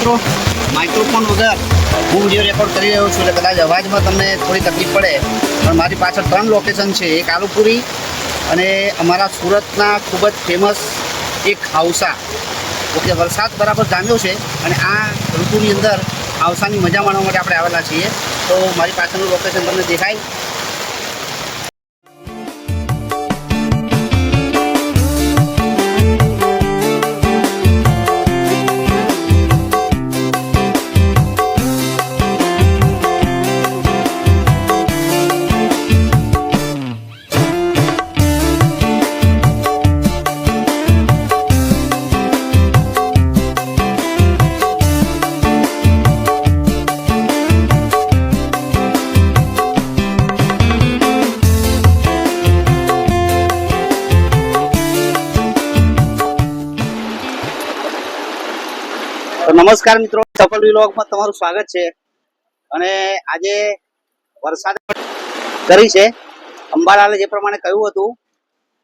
Microphone વગર હું video record કરી રહ્યો છું એટલે કદાચ અવાજમાં તમને થોડી તકલીફ પડે, પણ મારી પાછળ ત્રણ લોકેશન છે, એક આલુપુરી અને અમારા સુરતના ખૂબ જ ફેમસ એક હાઉસા. ઓકે, વરસાદ બરાબર જામ્યો છે અને આ ઋતુની અંદર હાઉસાની મજા માણવા માટે આપણે આવેલા છીએ. તો મારી પાછળનું લોકેશન તમને દેખાય. નમસ્કાર મિત્રો. સફળ વિલોગમાં તમારું સ્વાગત છે. અને આજે વરસાદ કરી છે. અંબાલાલે જે પ્રમાણે કહ્યું હતું,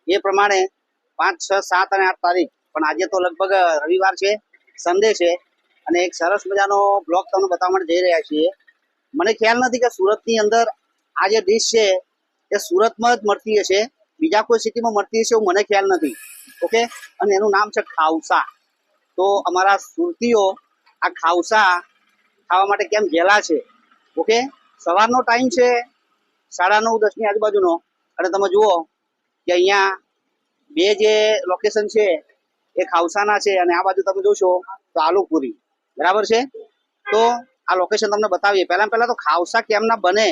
એ પ્રમાણે પાંચ, છ, સાત અને આઠ તારીખ. પણ આજે તો લગભગ રવિવાર છે સન્ડે છે. અને એક સરસ મજાનો બ્લોગ તમને બતાવવા માટે જઈ રહ્યા છીએ. મને ખ્યાલ નથી કે સુરતની અંદર આ જે ડીશ છે, એ સુરતમાં જ મળતી હશે. બીજા કોઈ સિટીમાં મળતી હશે એવું મને ખ્યાલ નથી. ઓકે અને એનું નામ છે ખાઉસા. તો અમારા સુરતીઓ આ ખાવસા ખાવા માટે કેમ ગયેલા છે? ઓકે સવારનો ટાઈમ છે સાડા નવ દસની આજુબાજુનો. અને તમે જુઓ કે અહીંયા બે જે લોકેશન છે એ ખાવસાના છે અને આ બાજુ તમે જોશો તો આલુપુરી. બરાબર છે? તો આ લોકેશન તમને બતાવીએ. પહેલા પહેલા તો ખાવસા કેમના બને?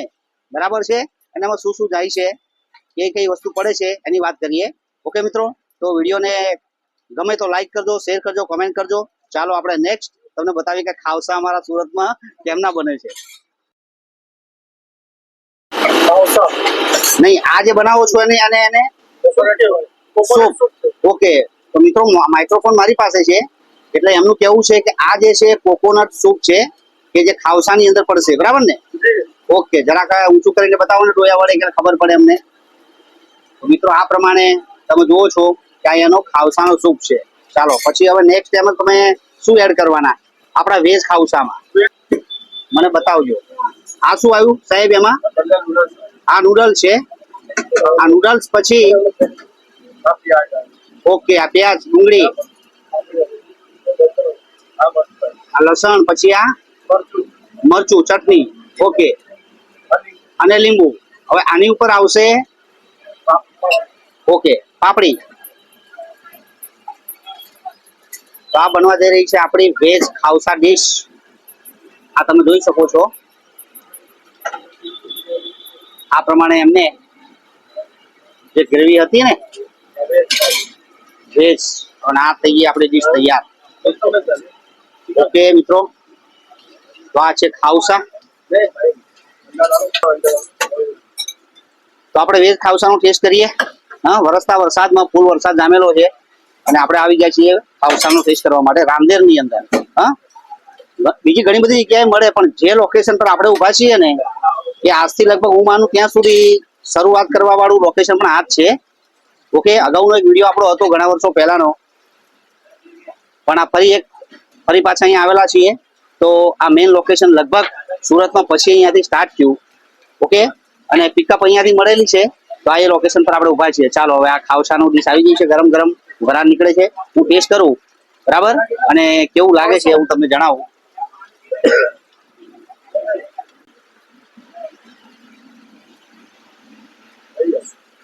બરાબર છે? અને એમાં શું શું જાય છે? કઈ કઈ વસ્તુ પડે છે? એની વાત કરીએ. ઓકે મિત્રો? તો વિડીયોને ગમે તો લાઈક કરજો શેર કરજો કમેન્ટ કરજો. ચાલો આપણે નેક્સ્ટ તમને બતાવીએ કે ખાવસા અમારા સુરતમાં કેમના બને છે? નહીં આ જે બનાવો છો એને અને એને ઓકે તો મિત્રો માઇક્રોફોન મારી પાસે છે એટલે એમનું કેવું છે કે આ જે છે કોકોનટ સૂપ છે કે જે ખાવસાની અંદર પડશે બરાબર ને? ઓકે જરાક ઊંચું કરીને બતાવો ને ડોયા વડે કે ખબર પડે અમને. મિત્રો આ પ્રમાણે તમે જુઓ છો કે આ એનો ખાવસાનો સૂપ છે. ચાલો પછી હવે નેક્સ્ટ એમાં તમે શું એડ કરવાના? આપણા વેજ ખાવસામાં મને બતાવજો. આ શું આવ્યું? સાહેબ, એમાં? આ નૂડલ્સ છે. આ નૂડલ્સ પછી ઓકે, આ પ્યાજ, ડુંગળી. આ લસણ, પછી આ મરચું, ચટણી. ઓકે. અને લીંબુ. હવે આની ઉપર આવશે? ઓકે, પાપડી. તો આ બનવા જઈ રહી છે આપણી વેજ ખાવસા ડીશ આ તમે જોઈ શકો છો. આ પ્રમાણે એમને જે ગ્રેવી હતી ને, વેજ. અને આ થઈ ગઈ આપણી ડીશ તૈયાર. ઓકે મિત્રો, તો આ છે ખાવસા. તો આપણે વેજ ખાવસાનો ટેસ્ટ કરીએ. હા, વરસતા વરસાદમાં ફૂલ વરસાદ જામેલો છે. અને આપણે આવી ગયા છીએ ખાવસાનો ફેસ કરવા માટે રામદેરની અંદર. હા? બીજી ઘણી બધી જગ્યાએ મળે, પણ જે લોકેશન પર આપણે ઊભા છીએ ને, એ આજથી લગભગ હું માનું ત્યાં સુધી શરૂઆત કરવા વાળું લોકેશન પણ આ જ છે. ઓકે, અગાઉનો એક વીડિયો આપણો હતો ઘણા વર્ષો પહેલાનો. પણ આ ફરી એક, ફરી પાછા અહીંયા આવેલા છીએ. તો આ મેઇન લોકેશન લગભગ સુરતમાં પછી અહીંયાથી સ્ટાર્ટ થયું. ઓકે? અને પિકઅપ અહીંયાથી મળેલી છે. તો આ એ લોકેશન પર આપણે ઊભા છીએ. ચાલો, હવે આ ખાવસાનું ડીશ આવી ગયું છે ગરમ ગરમ. વરાળ નીકળે છે. હું ટેસ્ટ કરું, બરાબર? અને કેવું લાગે છે હું તમને જણાવું.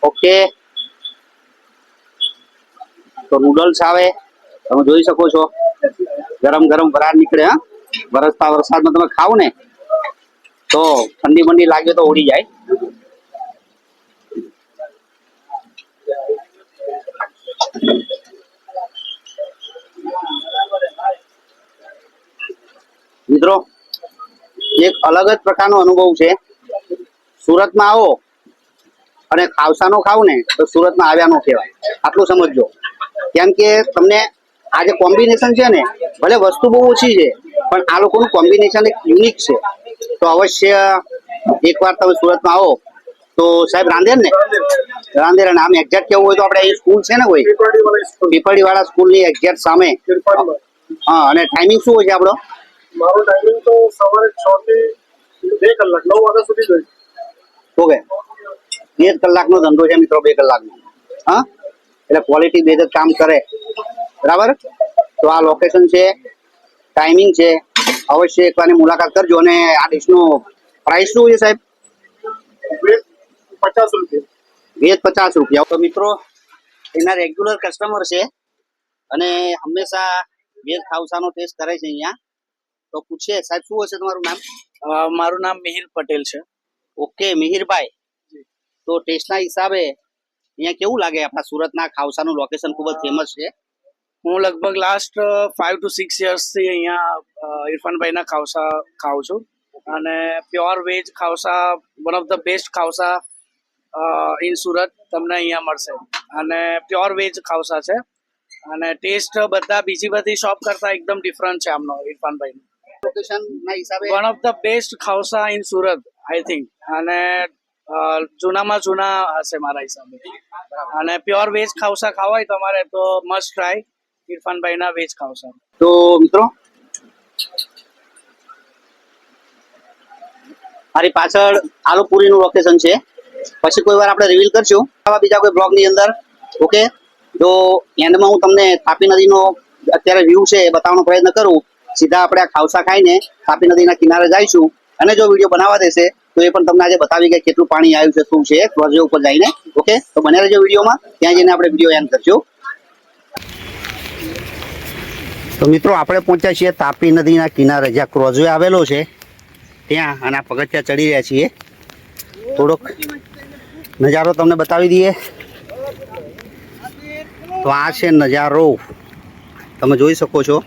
ઓકે. તો નૂડલ્સ આવે. તમે જોઈ શકો છો. ગરમ ગરમ વરાળ નીકળે, હા. વરસતા વરસાદમાં તમે ખાવ ને, તો ઠંડી મંડી લાગે તો ઉડી જાય. મિત્રો. એક અલગ જ પ્રકારનો અનુભવ છે. સુરતમાં આવો અને ખાવસાનો ખાવ ને તો સુરતમાં આવ્યા નો કહેવાય. આટલું સમજજો. કેમ કે તમને આ જે કોમ્બિનેશન છે ને ભલે વસ્તુ બહુ ઓછી છે પણ આ લોકોનું કોમ્બિનેશન એક યુનિક છે. તો અવશ્ય એકવાર તમે સુરતમાં આવો. તો સાહેબ રાંધેર ને? રાંધેર આમ એક્ઝેક્ટ કેવું હોય તો આપણે અહીં સ્કૂલ છે ને કોઈ? પીપળી વાળા સ્કૂલની એક્ઝેક્ટ સામે. હા અને ટાઈમિંગ શું હોય છે આપણો? મારો ટાઈમિંગ તો સવારે છ થી બે કલાક નવ વાગ્યા સુધી જ હોય ઓકે. બે કલાકનો ધંધો છે મિત્રો બે કલાકનો. હા? એટલે ક્વોલિટી બેઝ કામ કરે. બરાબર? તો આ લોકેશન છે ટાઈમિંગ છે. અવશ્ય એકવારની મુલાકાત કરજો અને આ ડિશનું પ્રાઇસ શું છે સાહેબ? પચાસ રૂપિયા. વેજ પચાસ રૂપિયા. તો મિત્રો એના રેગ્યુલર કસ્ટમર છે અને હંમેશા વેજ ખાવસાનો ટેસ્ટ કરે છે અહીંયા. તો પૂછે સાહેબ શું હશે તમારું નામ? મારું નામ મિહિર પટેલ છે. ઓકે મિહિરભાઈ. તો ટેસ્ટના હિસાબે અહીંયા કેવું લાગે? આપણા સુરતના ખાવસાનું લોકેશન ખૂબ જ ફેમસ છે. હું લગભગ લાસ્ટ ફાઈવ ટુ સિક્સ યર્સથી અહીંયા ઇરફાનભાઈના ખાવસા ખાઉં છું. અને પ્યોર વેજ ખાવસા વન ઓફ ધ બેસ્ટ ખાવસા ઇન સુરત તમને અહીંયા મળશે. અને પ્યોર વેજ ખાવસા છે. અને ટેસ્ટ બધા બીજી બધી શોપ કરતાં એકદમ ડિફરન્ટ છે આમનો ઇરફાનભાઈનો. લોકેશનના હિસાબે વન ઓફ ધ બેસ્ટ ખાવસા ઇન સુરત આઈ થિંક અને જૂનામાં જૂના હશે મારા હિસાબે. અને પ્યોર વેજ ખાવસા ખાવા હોય તમારે તો મસ્ટ ટ્રાય ઇરફાનભાઈના વેજ ખાવસા તો મિત્રો? મારી પાછળ આલુપુરીનું લોકેશન છે. પછી કોઈ વાર આપણે રિવીલ કરશું. આવા બીજા કોઈ બ્લોગની અંદર. ઓકે તો એન્ડમાં હું તમને તાપી નદીનો અત્યારે વ્યૂ છે એ બતાવવાનો પ્રયત્ન કરું. સીધા આપણે આ ખાવસા ખાઈને તાપી નદીના કિનારે જઈશું અને જો વીડિયો બનાવવા દેશે, તો એ પણ તમને આજે બતાવી કે કેટલું પાણી આવ્યું છે, શું છે ક્રોઝવે ઉપર જઈને. ઓકે તો બને રહેજો વિડીયોમાં. ત્યાં જઈને આપણે વીડિયો એન્ડ કરશું તો મિત્રો, આપણે પહોંચ્યા છીએ તાપી નદીના કિનારે. જ્યાં ક્રોઝવે આવેલો છે, ત્યાં અને પગથિયા ચડી રહ્યા છીએ. થોડોક નજારો તમને બતાવી દઈએ. તો આ છે નજારો. તમે જોઈ શકો છો.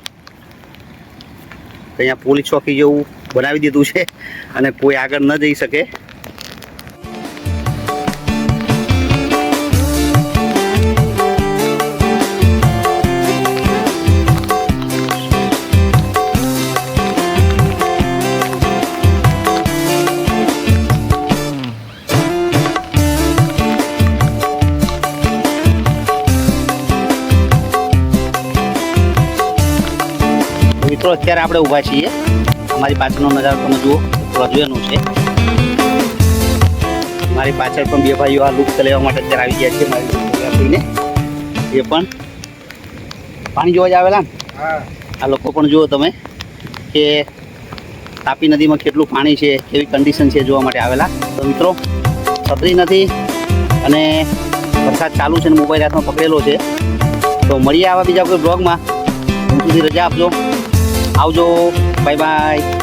કે અહીંયા પોલીસ ચોકી જેવું બનાવી દીધું છે અને કોઈ આગળ ન જઈ શકે. મિત્રો અત્યારે આપણે ઊભા છીએ. અમારી પાછળનો નજારો તમે જુઓ રજવેનું છે. મારી પાછળ પણ બે ભાઈઓ આ લુપ્ત લેવા માટે અત્યારે આવી ગયા છે મારી ફોટોગ્રાફીને. એ પણ પાણી જોવા જ આવેલા ને? આ લોકો પણ જુઓ તમે કે તાપી નદીમાં કેટલું પાણી છે કેવી કન્ડિશન છે જોવા માટે આવેલા. તો મિત્રો છત્રી નથી અને વરસાદ ચાલુ છે ને મોબાઈલ હાથમાં પકડેલો છે. તો મળીએ આવા બીજા કોઈ બ્લોગમાં સુધી રજા આપજો. આવજો બાય બાય